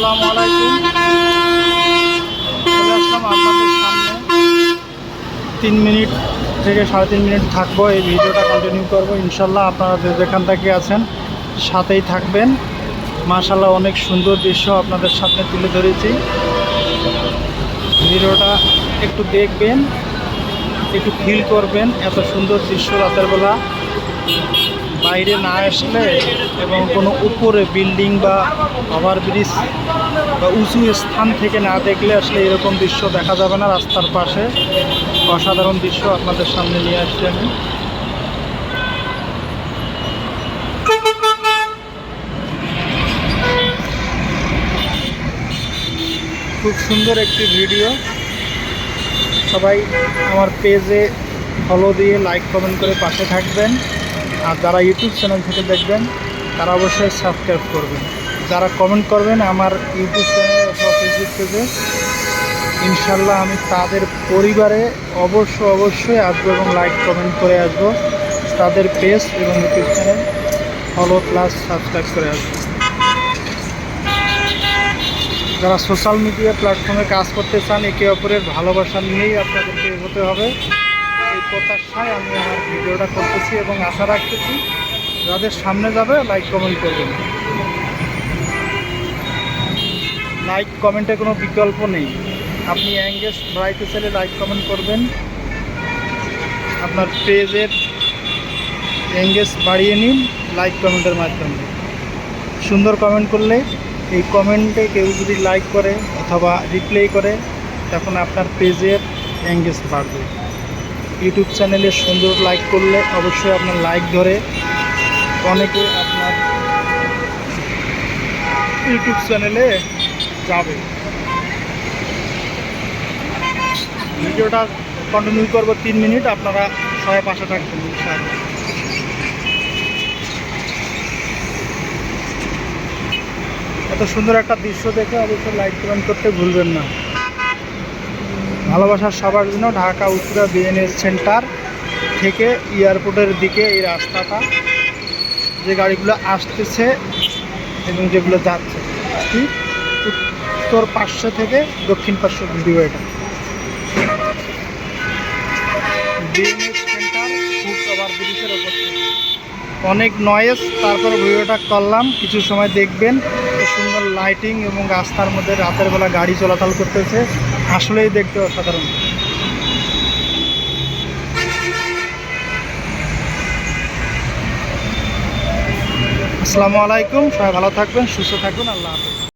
আসসালামু আলাইকুম। তিন মিনিট থেকে সাড়ে তিন মিনিট থাকব, এই ভিডিওটা কন্টিনিউ করব। ইনশাল্লাহ আপনারা যেখান থেকে আছেন, সাথেই থাকবেন। মাশাল্লাহ অনেক সুন্দর দৃশ্য আপনাদের সামনে তুলে ধরেছি। ভিডিওটা একটু দেখবেন, একটু ফিল করবেন, এত সুন্দর দৃশ্য রাতের বেলা। বাইরে না আসলে এবং কোনো উপরে বিল্ডিং বা ওভারব্রিজ বা উঁচু স্থান থেকে না দেখলে আসলে এরকম দৃশ্য দেখা যাবে না রাস্তার পাশে। অসাধারণ দৃশ্য আপনাদের সামনে নিয়ে আসছি আমি। খুব সুন্দর একটি ভিডিও। সবাই আমার পেজে ফলো দিয়ে লাইক কমেন্ট করে পাশে থাকবেন। আর যারা ইউটিউব চ্যানেল থেকে দেখবেন, তারা অবশ্যই সাবস্ক্রাইব করবেন। যারা কমেন্ট করবেন, আমার ইউটিউব চ্যানেলে অথবা ফেসবুক পেজে ইনশাল্লাহ আমি তাদের পরিবারে অবশ্য অবশ্যই আসব এবং লাইক কমেন্ট করে আসব। তাদের পেজ এবং YouTube channel follow plus subscribe করে আসব। যারা সোশ্যাল মিডিয়া প্ল্যাটফর্মে কাজ করতে চান, একে অপরের ভালোবাসা নিয়েই আপনাদেরকে এগোতে হবে। প্রত্যাশায় আমি আমার ভিডিওটা করতেছি এবং আশা রাখতেছি যাদের সামনে যাবে লাইক কমেন্ট করবেন। লাইক কমেন্টে কোনো বিকল্প নেই। আপনি অ্যাঙ্গেজ বাড়াইতে চাইলে লাইক কমেন্ট করবেন। আপনার পেজের অ্যাঙ্গেজ বাড়িয়ে নিন লাইক কমেন্টের মাধ্যমে। সুন্দর কমেন্ট করলে এই কমেন্টে কেউ যদি লাইক করে অথবা রিপ্লাই করে, তখন আপনার পেজের অ্যাঙ্গেজ বাড়বে। ইউটিউব চ্যানেলে সুন্দর লাইক করলে অবশ্যই আপনার লাইক ধরে অনেকে আপনার ইউটিউব চ্যানেলে যাবে। ভিডিওটা কন্টিনিউ করব তিন মিনিট, আপনারা সবাই পাশে থাকবেন এত সুন্দর একটা দৃশ্য দেখে অবশ্যই লাইক কমেন্ট করতে ভুলবেন না। ভালোবাসার সবার জন্য ঢাকা উত্তরা বিএনএস সেন্টার থেকে এয়ারপোর্টের দিকে এই রাস্তাটা, যে গাড়িগুলো আসতেছে এবং যেগুলো যাচ্ছে। ঠিক উত্তর পার্শ্ব থেকে দক্ষিণ পার্শ্ব ভিডিও এটা। বিএনএস সেন্টার ওপর অনেক নয়েজ তারপর ভিডিওটা করলাম, কিছু সময় দেখবেন। সুন্দর লাইটিং এবং রাস্তার মধ্যে রাতের বেলা গাড়ি চলাচল করতেছে। আসলেই দেখতে অসাধারণ। আসসালামু আলাইকুম, সবাই ভালো থাকবেন, সুস্থ থাকবেন আল্লাহ হাফেজ।